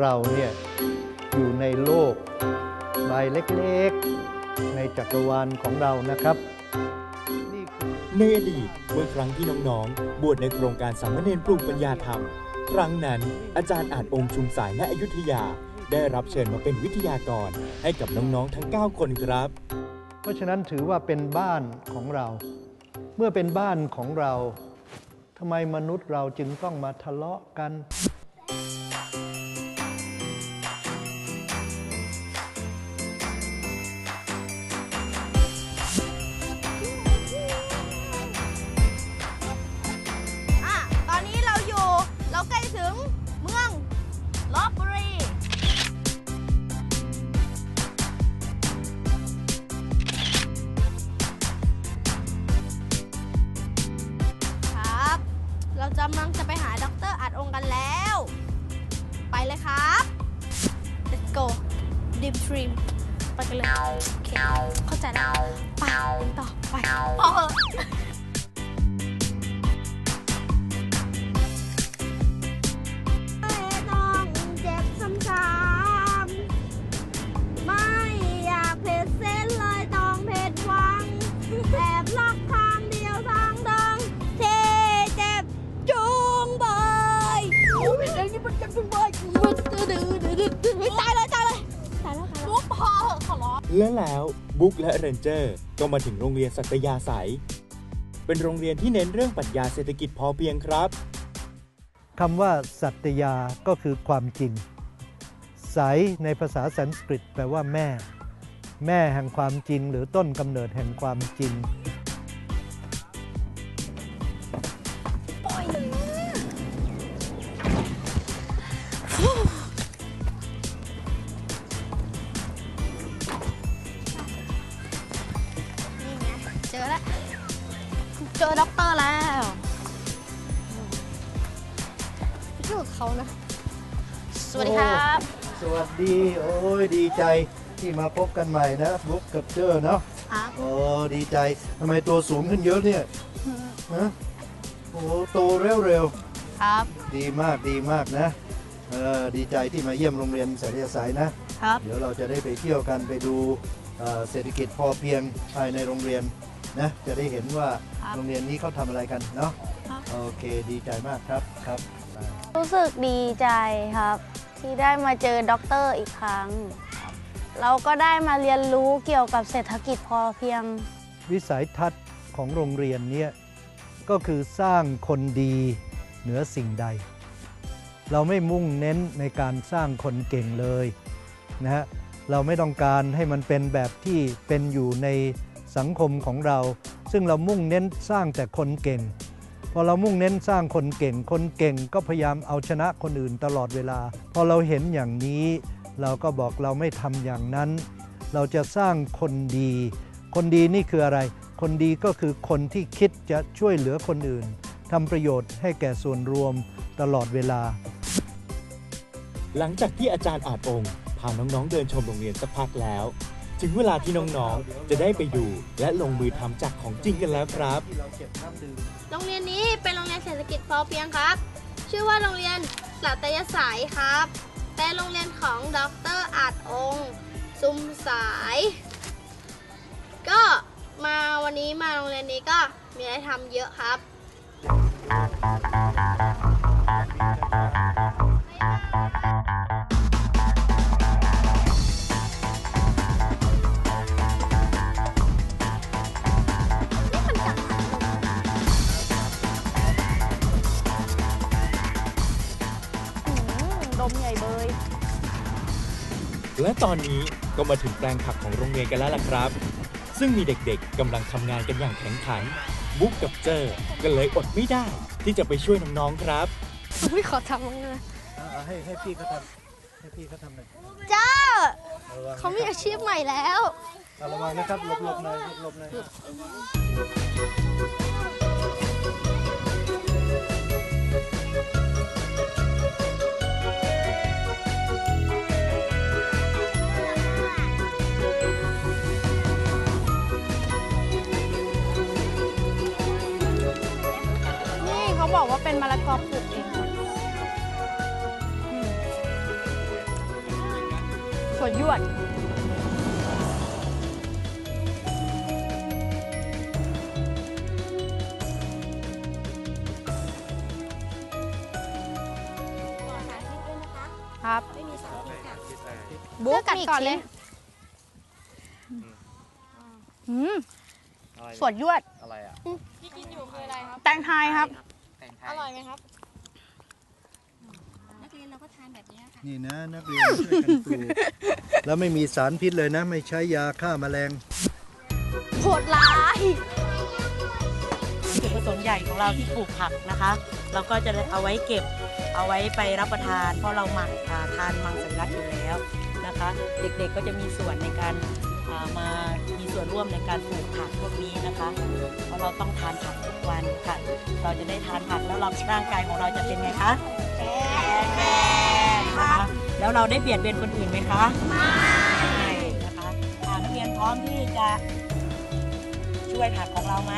เราเนี่ยอยู่ในโลกใบเล็กๆ ในจักรวาลของเรานะครับนี่คือในอดีตเมื่อครั้งที่น้องๆ บวชในโครงการสามเณรปลูกปัญญาธรรม ครั้งนั้นอาจารย์อาจองค์ชุมสายณอยุธยา ได้รับเชิญมาเป็นวิทยากรให้กับน้องๆ ทั้ง 9 คนครับ เพราะฉะนั้นถือว่าเป็นบ้านของเรา เมื่อเป็นบ้านของเราทำไมมนุษย์เราจึงต้องมาทะเลาะกัน เรากำลังจะไปหาด็อกเตอร์อัดองกันแล้ว ไปเลยครับ let's go deep dream ไปกันเลย โอเค เข้าใจแล้ว ไปต่อ ไปพอเหอะ บุ๊กและเรนเจอร์ก็มาถึงโรงเรียนสัตยาสายเป็นโรงเรียนที่เน้นเรื่องปรัชญาเศรษฐกิจพอเพียงครับคำว่าสัตยาก็คือความจริง ใสในภาษาสันสกฤตแปลว่าแม่ แม่แห่งความจริงหรือต้นกำเนิดแห่งความจริง ที่มาพบกันใหม่นะบุ๊กกับเจอเนาะครับ โอ้ดีใจทำไมตัวสูงขึ้นเยอะเนี่ยฮะโอ้โตเร็วเร็วครับ ๆดีมากดีมากนะเออดีใจที่มาเยี่ยมโรงเรียนสายสายนะ ครับ เดี๋ยวเราจะได้ไปเที่ยวกันไปดูเอ่อเศรษฐกิจพอเพียงภายในโรงเรียนนะจะได้เห็นว่าครับโรงเรียนนี้เขาทำอะไรกันเนาะครับ โอเคดีใจมากครับครับรู้สึกดีใจครับ ที่ได้มาเจอด็อกเตอร์อีกครั้ง เราก็ได้มาเรียนรู้เกี่ยวกับเศรษฐกิจพอเพียง วิสัยทัศน์ของโรงเรียนเนี่ยก็คือสร้างคนดีเหนือสิ่งใด เราไม่มุ่งเน้นในการสร้างคนเก่งเลยนะฮะเราไม่ต้องการให้มันเป็นแบบที่เป็นอยู่ในสังคมของเรา ซึ่งเรามุ่งเน้นสร้างแต่คนเก่ง พอเรามุ่งเน้นสร้างคนเก่ง คนเก่งก็พยายามเอาชนะคนอื่นตลอดเวลา พอเราเห็นอย่างนี้ เราก็บอกเราไม่ทำอย่างนั้น เราจะสร้างคนดี คนดีนี่คืออะไร คนดีก็คือคนที่คิดจะช่วยเหลือคนอื่นทำประโยชน์ให้แก่ส่วนรวมตลอดเวลา หลังจากที่อาจารย์อาจองค์พาน้องๆเดินชมโรงเรียนสักพักแล้ว ถึงเวลาที่น้องๆ จะได้ไปดูและลงมือทำจากของจริงกันแล้วครับ โรงเรียนนี้เป็นโรงเรียนเศรษฐกิจพอเพียงครับ ชื่อว่าโรงเรียนสัตยสายครับ เป็นโรงเรียนของดรอาจองค์ซุมสาย ก็มาวันนี้มาโรงเรียนนี้ก็มีอะไรทำเยอะครับ และตอนนี้ก็มาถึงแปลงผักของโรงเรียนกันแล้วล่ะครับ ซึ่งมีเด็กๆกำลังทำงานกันอย่างแข็งขัน บุ๊กกับเจอก็เลยอดไม่ได้ที่จะไปช่วยน้องๆครับไม่ขอทำมั้งนะให้ให้พี่เขาทำให้พี่เขาทำหน่อยเจ้าระวังเขามีอาชีพใหม่แล้วเอาระวังนะครับหลบๆหน่อยหลบๆหน่อย เป็นมะละกอปลูเองส่ะอืยวด ครับไบุ๊กกัดก่อนเลย อืมอะสวดยวดอะไรอะ ที่กินอยู่คืออะไรครับ แตงไทยครับ อยร่อยไหมครับ นักเรียนเราก็ทานแบบนี้ค่ะนี่นะนักเรียนช่วยกันปลูกแล้วไม่มีสารพิษเลยนะ ไม่ใช้ยาฆ่าแมลง โหดร้ายจุดประสงค์ใหญ่ของเราที่ปลูกผักนะคะ เราก็จะเอาไว้เก็บเอาไว้ไปรับประทาน เพราะเราหมักอ่าทานมังสวิรัตอยู่แล้วนะคะ เด็กๆก็จะมีส่วนในการอ่า มามีส่วนร่วมในการปลูกผักพวกนี้นะคะ เพราะเราต้องทานผักทุกวันค่ะ เราจะได้ทานผักแล้วเราร่างกายของเราจะเป็นไงคะแข็งแรงนะคะแล้วเราได้เบียดเบียนคนอื่นไหมคะไม่นะคะอ่านักเรียนพร้อมที่จะช่วยผักของเราไหม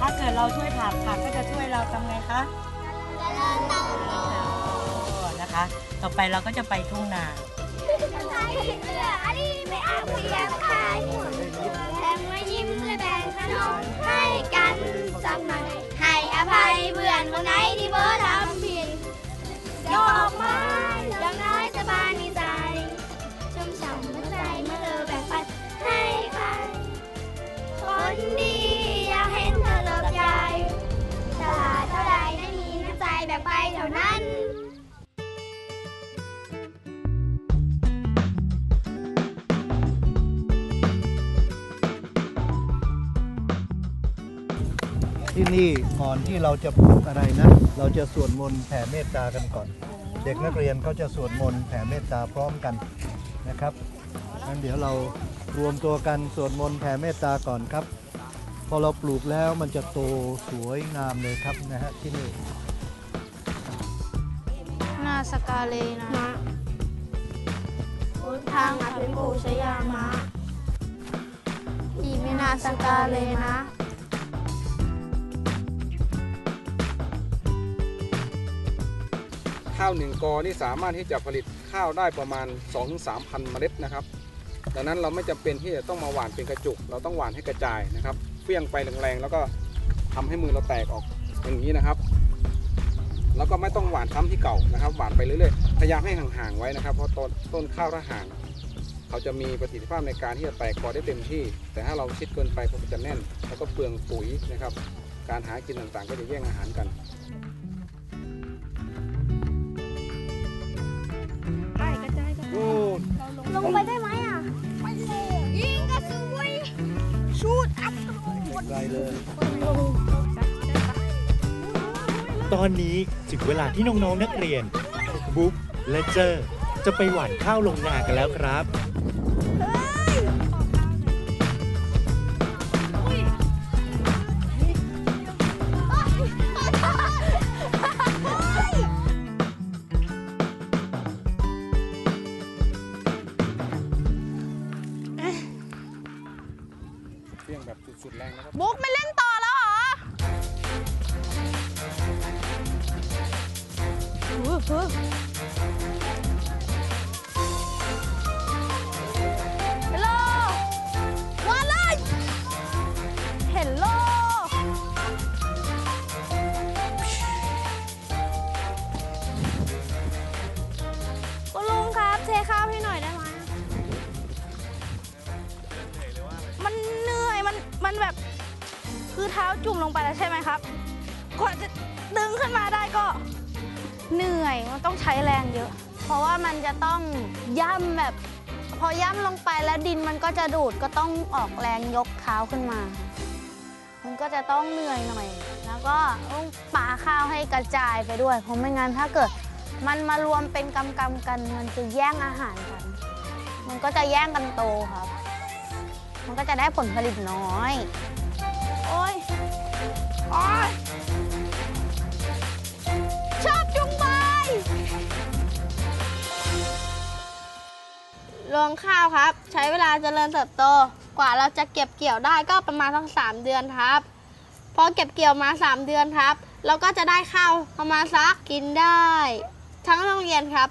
ถ้าเกิดเราช่วยผักผักก็จะช่วยเราทำไงคะโอ้นะคะ ต่อไปเราก็จะไปทุ่งนา เอันนี้ไม่อาเพียงขายแถมมายิ้มและแบ่งขนมให้กันสักหน่อยให้อภัยเพื่อนคนไหนที่เบอร์ทำผิดยกไม้อย่า ที่นี่ก่อนที่เราจะปลูกอะไรนะ เราจะสวดมนต์แผ่เมตตากันก่อน เด็กนักเรียนเขาจะสวดมนต์แผ่เมตตาพร้อมกันนะครับงั้นเดี๋ยวเรารวมตัวกันสวดมนต์แผ่เมตตาก่อนครับ พอเราปลูกแล้วมันจะโตสวยงามเลยครับนะฮะที่นี่นาสกาเลนะพุทธังอภิปูชยามะอีมินาสกาเลนะาวหนึ่งกอนี่สามารถที่จะผลิตข้าวได้ประมาณ 2-3พันเมล็ดนะครับ ดังนั้นเราไม่จำเป็นที่จะต้องมาหว่านเป็นกระจุก เราต้องหว่านให้กระจายนะครับเฟี้ยงไปแรงๆแล้วก็ทำให้มือเราแตกออกอย่างนี้นะครับ แล้วก็ไม่ต้องหว่านซ้ำที่เก่านะครับ หว่านไปเรื่อยๆพยายามให้ห่างๆไว้นะครับ เพราะต้นต้นข้าวถ้าห่างเขาจะมีประสิทธิภาพในการที่จะแตกกอได้เต็มที่ แต่ถ้าเราชิดเกินไปเขาจะแน่น แล้วก็เปลืองปุ๋ยนะครับ การหากินต่างๆ ก็จะแย่งอาหารกัน ลงไปได้ไหมอะไปเลยยิงกระสุยชูดอัพไกลเลย ตอนนี้ถึงเวลาที่น้องๆนักเรียนบุ๊กและเจอ จะไปหว่านข้าวลงนากันแล้วครับ มันแบบคือเท้าจุ่มลงไปแล้วใช่ไหมครับกว่าจะดึงขึ้นมาได้ก็เหนื่อยมันต้องใช้แรงเยอะ เพราะว่ามันจะต้องย่ำแบบ พอย่ำลงไปแล้วดินมันก็จะดูดก็ต้องออกแรงยกเท้าขึ้นมา มันก็จะต้องเหนื่อยหน่อย แล้วก็ต้องปาข้าวให้กระจายไปด้วย เพราะไม่งั้นถ้าเกิดมันมารวมเป็นกำกำกัน มันจะแย่งอาหารกัน มันก็จะแย่งกันโตครับ มันก็จะได้ผลผลิตน้อย โอ้ย โอ้ย ชอบจุงใบรวงข้าวครับ ใช้เวลาเจริญเติบโต กว่าเราจะเก็บเกี่ยวได้ก็ประมาณทั้งสามเดือนครับ พอเก็บเกี่ยวมาสามเดือนครับ เราก็จะได้ข้าวประมาณสักกินได้ ทั้งโรงเรียนครับ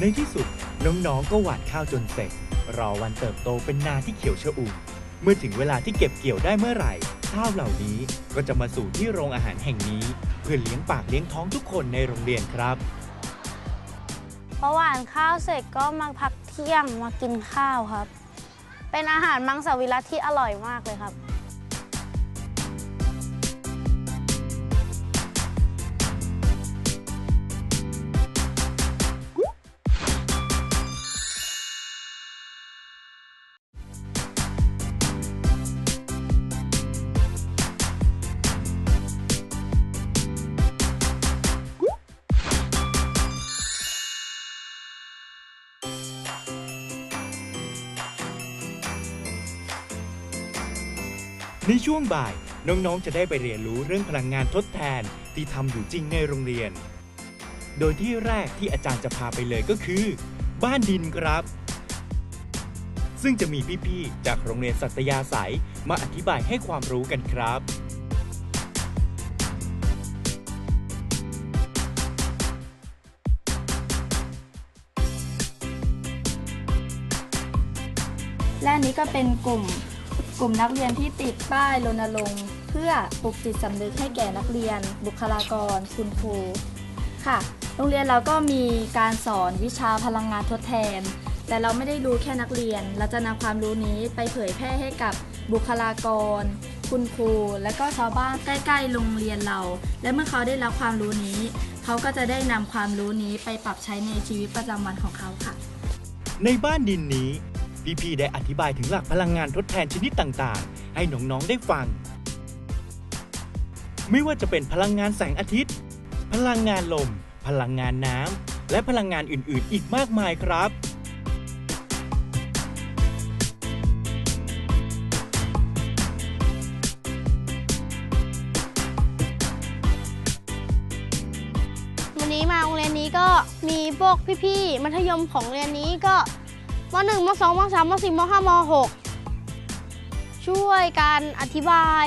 ในที่สุดน้องๆก็หว่านข้าวจนเสร็จ รอวันเติบโตเป็นนาที่เขียวชอุ่มเมื่อถึงเวลาที่เก็บเกี่ยวได้เมื่อไหร่ข้าวเหล่านี้ก็จะมาสู่ที่โรงอาหารแห่งนี้ เพื่อเลี้ยงปากเลี้ยงท้องทุกคนในโรงเรียนครับพอหว่านข้าวเสร็จก็มาพักเที่ยงมากินข้าวครับ เป็นอาหารมังสวิรัตที่อร่อยมากเลยครับ ในช่วงบ่าย น้องๆ จะได้ไปเรียนรู้เรื่องพลังงานทดแทนที่ทำอยู่จริงในโรงเรียน โดยที่แรกที่อาจารย์จะพาไปเลยก็คือ บ้านดินครับ ซึ่งจะมีพี่ๆ จากโรงเรียนสัตยาสายมาอธิบายให้ความรู้กันครับและนี้ก็เป็นกลุ่ม กลุ่มนักเรียนที่ติดป้ายรณรงค์เพื่อปลุกจิตสำนึกให้แก่นักเรียน บุคลากร คุณครูค่ะ โรงเรียนเราก็มีการสอนวิชาพลังงานทดแทน แต่เราไม่ได้รู้แค่นักเรียน เราจะนำความรู้นี้ไปเผยแพร่ให้กับบุคลากร คุณครู และก็ชาวบ้านใกล้ๆโรงเรียนเรา และเมื่อเขาได้รับความรู้นี้ เขาก็จะได้นำความรู้นี้ไปปรับใช้ในชีวิตประจำวันของเขาค่ะ ในบ้านดินนี้ พี่ๆได้อธิบายถึงหลักพลังงานทดแทนชนิดต่างๆ ให้น้องๆได้ฟัง ไม่ว่าจะเป็นพลังงานแสงอาทิตย์ พลังงานลม พลังงานน้ำ และพลังงานอื่นๆ อีกมากมายครับวันนี้มาโรงเรียนนี้ก็มีพวกพี่ๆมัธยมของเรียนนี้ก็ ม .1 ม .2 ม .3 ม .4 ม .5 ม .6 ช่วยการอธิบาย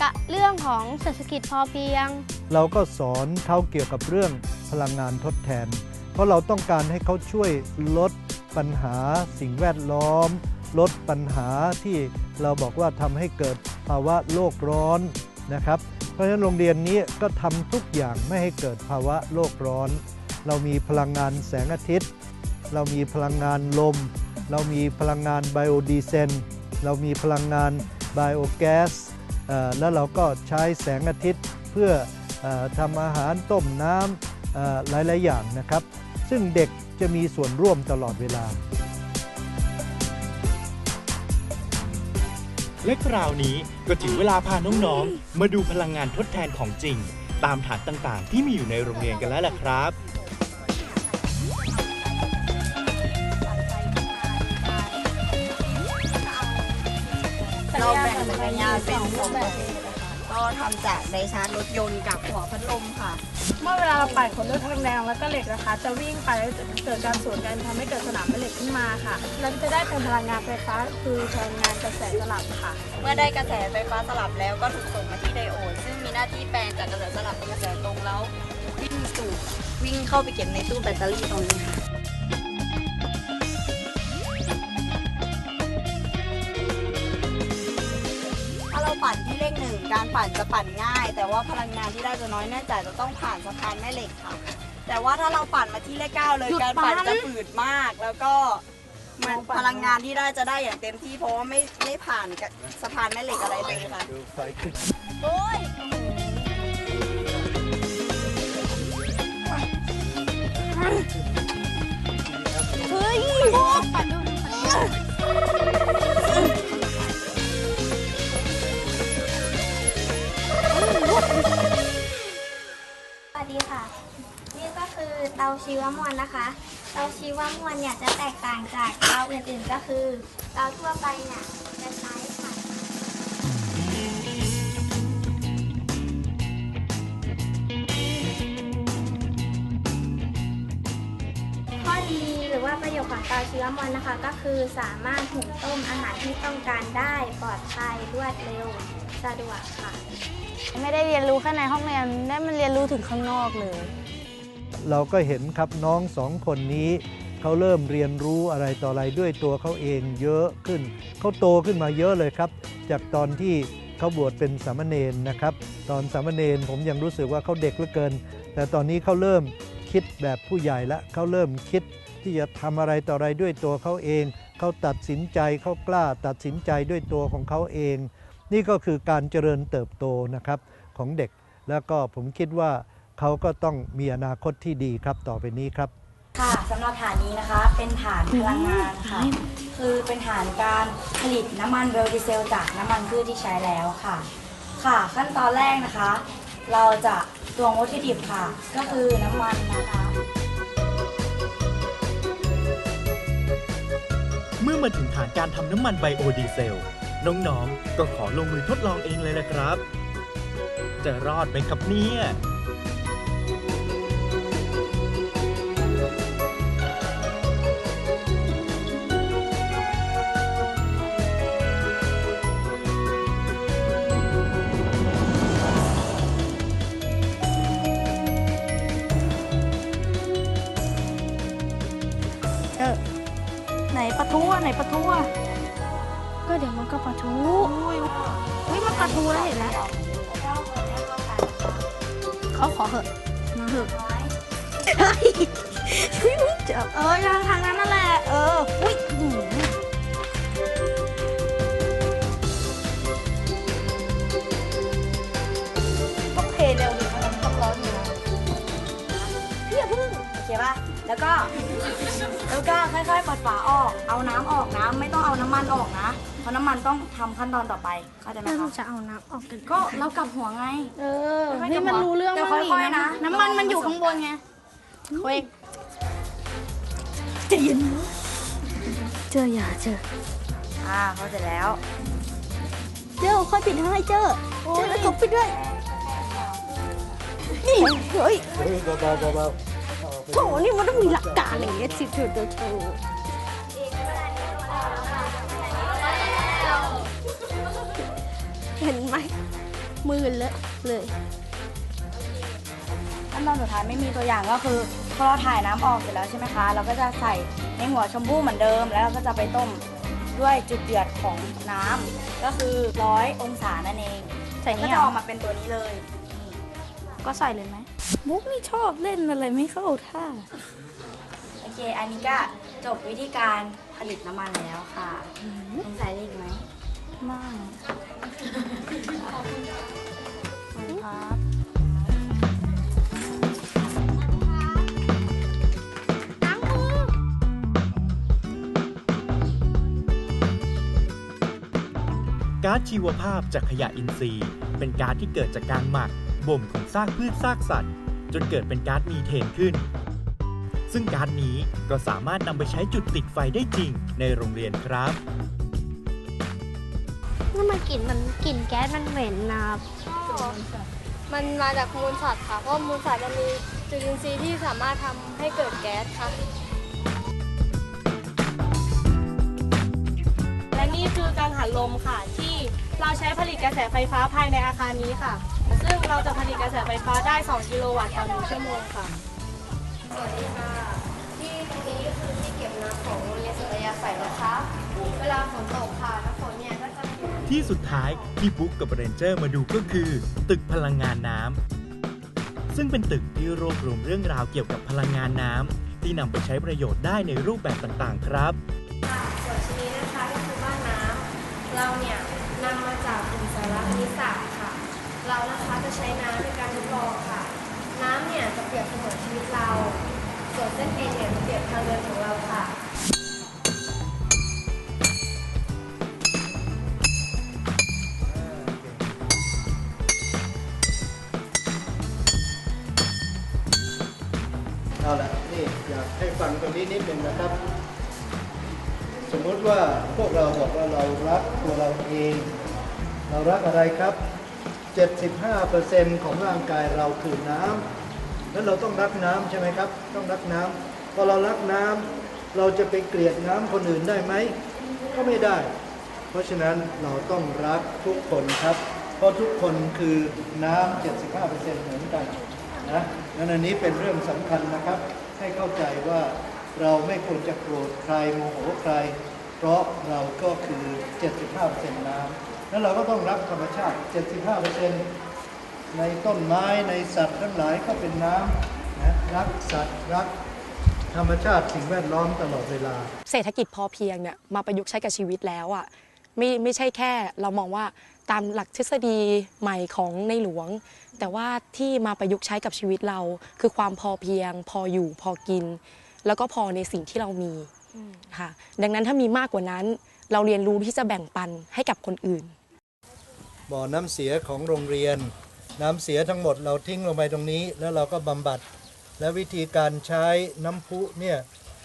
กะเรื่องของเศรษฐกิจพอเพียง เราก็สอนเขาเกี่ยวกับเรื่องพลังงานทดแทน เพราะเราต้องการให้เขาช่วยลดปัญหาสิ่งแวดล้อม ลดปัญหาที่เราบอกว่าทำให้เกิดภาวะโลกร้อนนะครับ เพราะฉะนั้นโรงเรียนนี้ก็ทำทุกอย่างไม่ให้เกิดภาวะโลกร้อน เรามีพลังงานแสงอาทิตย์ เรามีพลังงานลม เรามีพลังงานไบโอดีเซนเรามีพลังงานไบโอแก๊สแล้วเราก็ใช้แสงอาทิตย์เพื่ออทำอาหารต้มน้ำหลาย ๆ อย่างนะครับ ซึ่งเด็กจะมีส่วนร่วมตลอดเวลา และคราวนี้ก็ถึงเวลาพาน้อง ๆ มาดูพลังงานทดแทนของจริง ตามฐานต่าง ๆ ที่มีอยู่ในโรงเรียนกันแล้วล่ะครับ งจักรยานเป็นสองแบบก็ทำจากไดชาร์จรถยนต์กับหัวพัดลมค่ะ เมื่อเวลาเราปั่นคนด้วยทางแดงแล้วก็เหล็กนะคะ จะวิ่งไปแล้วจะเกิดการสวนกันทำให้เกิดสนามแม่เหล็กขึ้นมาค่ะ แล้วจะได้เป็นพลังงานไฟฟ้าคือพลังงานกระแสสลับค่ะ เมื่อได้กระแสไฟฟ้าสลับแล้วก็ถูกส่งมาที่ไดโอด ซึ่งมีหน้าที่แปลงจากกระแสสลับเป็นกระแสตรงแล้ววิ่งสู่วิ่งเข้าไปเก็บในตู้แบตเตอรี่ตรงนี้ค่ะ การปั่นจะปั่นง่าย แต่ว่าพลังงานที่ได้จะน้อยเนื่องจากจะต้องผ่านสะพานแม่เหล็กค่ะ แต่ว่าถ้าเราปั่นมาที่เลขเก้าเลยหยุดการปั่นปั่น จะฝืดมาก แล้วก็มันพลังงานที่ได้จะได้อย่างเต็มที่เพราะว่าไม่ไม่ผ่านกับสะพานแม่เหล็กอะไรเลยค่ะโอ้ยเฮ้ยปัดดูปัดาชีวมวลนะคะเตาชีวมวลเนี่ยจะแตกต่างจากเตาอื่นๆก็คือเตาทั่วไปเนี่ยจะใช้ถ่านข้อดีหรือว่าประโยชน์ของเตาชีวมวลนะคะ ก็คือสามารถหุงต้มอาหารที่ต้องการได้ปลอดภัยรวดเร็วสะดวกค่ะ ไม่ได้เรียนรู้แค่ในห้องเรียนได้มันเรียนรู้ถึงข้างนอกเลย เราก็เห็นครับน้องสองคนนี้เขาเริ่มเรียนรู้อะไรต่ออะไรด้วยตัวเขาเองเยอะขึ้น เขาโตขึ้นมาเยอะเลยครับ จากตอนที่เขาบวชเป็นสามเณรนะครับ ตอนสามเณรผมยังรู้สึกว่าเขาเด็กเหลือเกิน แต่ตอนนี้เขาเริ่มคิดแบบผู้ใหญ่ล้วเขาเริ่มคิดที่จะทำอะไรต่ออะไรด้วยตัวเขาเอง เขาตัดสินใจเขากล้าตัดสินใจด้วยตัวของเขาเอง นี่ก็คือการเจริญเติบโตนะครับของเด็ก แล้วก็ผมคิดว่า เขาก็ต้องมีอนาคตที่ดีครับต่อไปนี้ครับ ค่ะสำหรับฐานนี้นะคะเป็นฐานพลังงานค่ะ คือเป็นฐานการผลิตน้ำมันเบลดีเซล จากน้ำมันพืชที่ใช้แล้วค่ะ ค่ะขั้นตอนแรกนะคะ เราจะตวงวัตถุดิบค่ะ ก็คือน้ำมันนะคะ เมื่อมาถึงฐานการทำน้ำมันไบโอดีเซล น้องๆ ก็ขอลงมือทดลองเองเลยนะครับ จะรอดไหมครับเนี่ย ไหนปะทุอะไหนปะทุอะก็เดี๋ยวมันก็ปะทุอุ้ยเฮ้ยมันปะทุแล้วเห็นแล้วเขาขอเหอะมาเหอะเฮ้ยจับเออทางทางนั้นนั่นแหละเอออุ้ยหืมต้องเพลเร็วดิเพราะมันต้องร้อนอยู่นะพี่อย่าเพิ่งโอเคป่ะ แล้วก็แล้วก็ค่อยๆเปิดฝาออก เอาน้ำออกนะไม่ต้องเอาน้ำมันออกนะ เพราะน้ำมันต้องทำขั้นตอนต่อไปเข้าใจไหมแล้วคะจะเอาน้ำออกกันก็เรากลับหัวไง เออไม่เฮ้ยจะมันบอกรู้เรื่องแต่มากค่อยๆนะ น้ำมันมันอยู่ข้างบนไงเว้ยจะยินเจออย่าเจออ่าพอเสร็จแล้ว เจอค่อยปิดให้เจอเจอแล้วก็ปิดด้วยนี่เฮ้ย เฮ้ยเบาๆเบา โถนี่มันต้องมีหลักการอย่างเงี้ยสิเธอเธอเธอเห็นไหมมือเลอะเลยขั้นตอนสุดท้ายไม่มีตัวอย่างก็คือพอเราถ่ายน้ำออกเสร็จแล้วใช่ไหมคะ เราก็จะใส่ในหัวชมพู่เหมือนเดิม แล้วเราก็จะไปต้มด้วยจุดเดือดของน้ำก็คือร้อยองศานั่นเองใส่ก็นี่จะเหรอออกมาเป็นตัวนี้เลย ก็ใส่เลยไหมมุกนี่ชอบเล่นอะไรไม่เข้าท่า โอเค อันนี้ก็จบวิธีการผลิตน้ำมันแล้วค่ะสงสัยอะไรอีกไหมมากครับก๊าซชีวภาพจากขยะอินทรีย์ เป็นก๊าซที่เกิดจากการหมัก บ่มของซากพืชซากสัตว์ จนเกิดเป็นก๊าซมีเทนขึ้น ซึ่งก๊าซนี้ก็สามารถนำไปใช้จุดติดไฟได้จริงในโรงเรียนครับนั่นมันกลิ่นมันกลิ่นแก๊สมันเหม็นนะครับมันมาจากมูลสัตว์ค่ะเพราะมูลสัตว์จะมีจุลินทรีย์ที่สามารถทำให้เกิดแก๊สค่ะและนี่คือกังหันลมค่ะ ที่เราใช้ผลิตกระแสไฟฟ้าภายในอาคารนี้ค่ะ ซึ่งเราจะผลิตกระแสไฟฟ้าได้ 2 กิโลวัตต์ต่อหนึ่งชั่วโมงค่ะ สวัสดีค่ะ ที่ตรงนี้คือที่เก็บน้ำของโรงเรียนสุรยาใสนะคะ เวลาฝนตกค่ะน้ำฝนเนี่ยก็จะที่สุดท้ายที่บุ๊กกับเรนเจอร์มาดูก็คือ ตึกพลังงานน้ำซึ่งเป็นตึกที่รวบรวมเรื่องราวเกี่ยวกับพลังงานน้ำที่นำไปใช้ประโยชน์ได้ในรูปแบบต่างๆ ครับค่ะส่วนชิ้นนี้นะคะก็คือบ้านน้ำเราเนี่ยนำมาจากกลุ่มสารคณิตศาสตร์ค่ะ เรานะคะจะใช้น้ำในการทดลองค่ะ น้ำเนี่ยจะเปรียบเสมือนชีวิตเรา ส่วนเส้นเอ็นเนี่ยจะเปรียบทางเดินของเราค่ะเอาละนี่อยากให้ฟังตรงนี้นิดหนึ่งนะครับ สมมติว่าพวกเราบอกว่าเรารักตัวเราเอง เรารักอะไรครับ 75%ของร่างกายเราคือน้ำแล้วเราต้องรักน้ำใช่ไหมครับ ต้องรักน้ำพอเรารักน้ำเราจะไปเกลียดน้ำคนอื่นได้ไหม ก็ไม่ได้ เพราะฉะนั้นเราต้องรักทุกคนครับ เพราะทุกคนคือน้ำ75%เหมือนกันนะนั้นอันนี้เป็นเรื่องสำคัญนะครับ ให้เข้าใจว่าเราไม่ควรจะโกรธใครโมโหใคร เพราะเราก็คือ 75%น้ำ แล้วเราก็ต้องรักธรรมชาติ 75%ในต้นไม้ในสัตว์ทั้งหลายก็เป็นน้ำนะรักสัตว์รักธรรมชาติสิ่งแวดล้อมตลอดเวลา เศรษฐกิจพอเพียงเนี่ยมาประยุกต์ใช้กับชีวิตแล้วอะไม่ไม่ใช่แค่เรามองว่าตามหลักทฤษฎีใหม่ของในหลวง แต่ว่าที่มาประยุกต์ใช้กับชีวิตเรา คือความพอเพียง พออยู่พอกิน แล้วก็พอในสิ่งที่เรามีค่ะดังนั้นถ้ามีมากกว่านั้น เราเรียนรู้ที่จะแบ่งปันให้กับคนอื่น บ่อน้ำเสียของโรงเรียน น้ำเสียทั้งหมดเราทิ้งลงไปตรงนี้ แล้วเราก็บำบัด และวิธีการใช้น้ำพุเนี่ย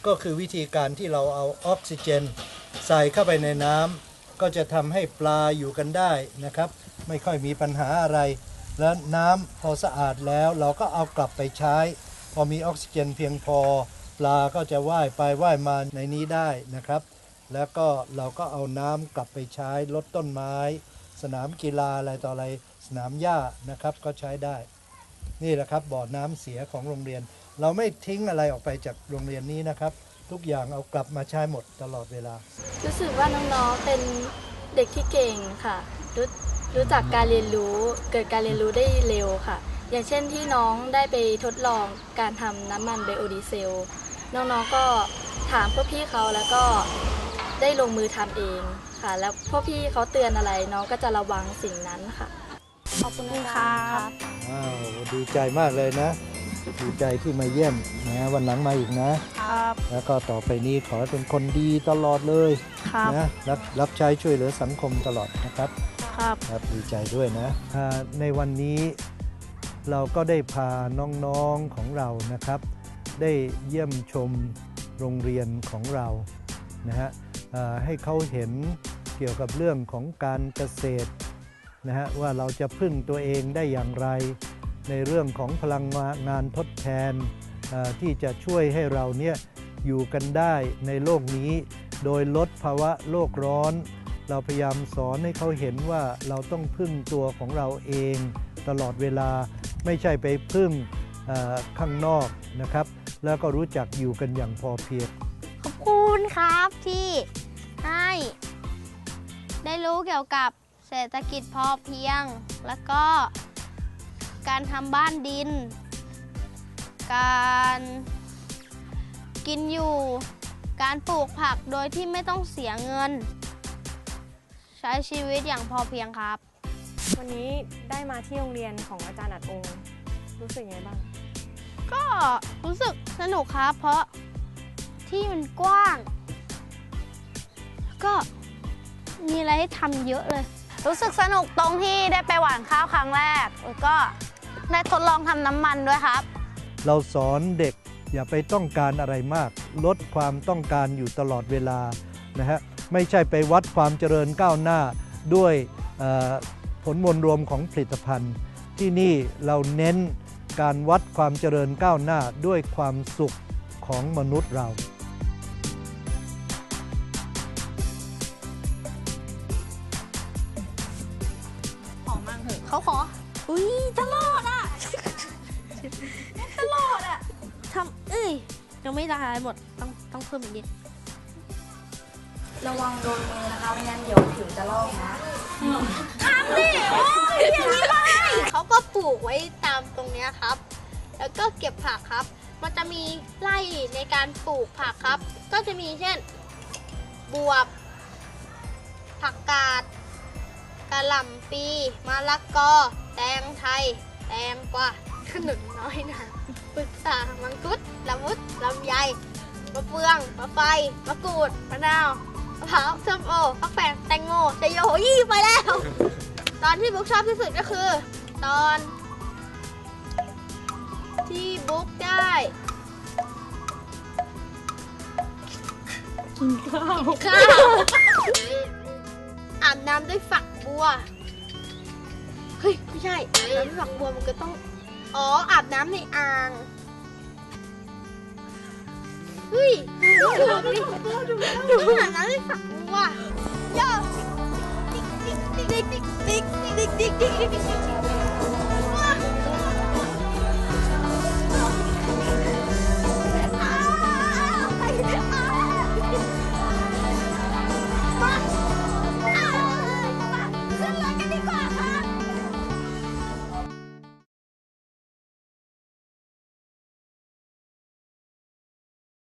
ก็คือวิธีการที่เราเอาออกซิเจน ใส่เข้าไปในน้ำก็จะทำให้ปลาอยู่กันได้นะครับ ไม่ค่อยมีปัญหาอะไร แล้วน้ำพอสะอาดแล้วเราก็เอากลับไปใช้ พอมีออกซิเจนเพียงพอ ปลาก็จะว่ายไปว่ายมาในนี้ได้นะครับ แล้วก็เราก็เอาน้ำกลับไปใช้ลดต้นไม้ สนามกีฬาอะไรต่ออะไรสนามหญ้านะครับก็ใช้ได้ นี่แหละครับบ่อน้ำเสียของโรงเรียน เราไม่ทิ้งอะไรออกไปจากโรงเรียนนี้นะครับ ทุกอย่างเอากลับมาใช้หมดตลอดเวลา รู้สึกว่าน้องๆเป็นเด็กที่เก่งค่ะรู้รู้จักการเรียนรู้เกิดการเรียนรู้ได้เร็วค่ะ อย่างเช่นที่น้องได้ไปทดลองการทำน้ำมันไบโอดีเซล น้องๆก็ถามพวกพี่เขาแล้วก็ ได้ลงมือทำเองค่ะ แล้วพวกพี่เขาเตือนอะไรน้องก็จะระวังสิ่งนั้นค่ะ ขอบคุณครับอ้าวดีใจมากเลยนะ ดีใจที่มาเยี่ยมนะวันหลังมาอีกนะ ครับ แล้วก็ต่อไปนี้ขอให้เป็นคนดีตลอดเลยครับนะรับรับใช้ช่วยเหลือสังคมตลอดนะครับ ครับครับดีใจด้วยนะอ่าในวันนี้เราก็ได้พาน้องๆของเรานะครับ ได้เยี่ยมชมโรงเรียนของเรานะฮะอ่า ให้เขาเห็นเกี่ยวกับเรื่องของการเกษตรนะฮะว่าเราจะพึ่งตัวเองได้อย่างไร ในเรื่องของพลังงานทดแทนที่จะช่วยให้เราเนี่ยอยู่กันได้ในโลกนี้ โดยลดภาวะโลกร้อน เราพยายามสอนให้เขาเห็นว่าเราต้องพึ่งตัวของเราเองตลอดเวลาไม่ใช่ไปพึ่งข้างนอกนะครับ แล้วก็รู้จักอยู่กันอย่างพอเพียงขอบคุณครับที่ ให้ ได้รู้เกี่ยวกับเศรษฐกิจพอเพียง แล้วก็การทำบ้านดิน การกินอยู่ การปลูกผักโดยที่ไม่ต้องเสียเงิน ใช้ชีวิตอย่างพอเพียงครับ วันนี้ได้มาที่โรงเรียนของอาจารย์อัดองค์รู้สึกยังไงบ้าง ก็รู้สึกสนุกครับ เพราะที่มันกว้าง ก็มีอะไรให้ทำเยอะเลย รู้สึกสนุกตรงที่ได้ไปหว่านข้าวครั้งแรกแล้วก็ได้ทดลองทำน้ำมันด้วยครับ เราสอนเด็กอย่าไปต้องการอะไรมาก ลดความต้องการอยู่ตลอดเวลานะฮะไม่ใช่ไปวัดความเจริญก้าวหน้าด้วยเอ่อผลมวลรวมของผลิตภัณฑ์ ที่นี่เราเน้นการวัดความเจริญก้าวหน้าด้วยความสุขของมนุษย์เรา เขาขอ อุ้ยตลอดอะ ตลอดอะทำเอ้ย ยังไม่ละลายหมด ต้องต้องเพิ่มอีกนิด ระวังโดนมือนะคะไม่งั้นเดี๋ยวผิวจะลอกนะทำดิโอ้ยอย่างนี้เลยเขาก็ปลูกไว้ตามตรงเนี้ยครับ แล้วก็เก็บผักครับ มันจะมีไร่ในการปลูกผักครับ ก็จะมีเช่น บวบ ผักกาด กะหล่ำปีมะละกอ แตงไทย แตงกวาขนุนน้อยนะปรึกษามังคุดละมุดลำไยมะเฟืองมะไฟมะกรูดมะนาวมะพร้าวส้มโอฟักแฝงแตงโมชะโยยี่ไปแล้ว ตอนที่บุ๊กชอบที่สุดก็คือ ตอน ที่บุ๊กได้กินข้าวข้าวอาบน้ำด้วยฝัก บัว เฮ้ย ไม่ใช่อาบน้ำด้วยฝักบัวมันก็ต้อง อ๋อ อาบน้ำในอ่าง เฮ้ยดูดูดูดูอาบน้ำด้วยฝักบัวโย่ติ๊กติ๊กติ๊กติ๊กติ๊กติ๊กติ๊กติ๊กติ๊ก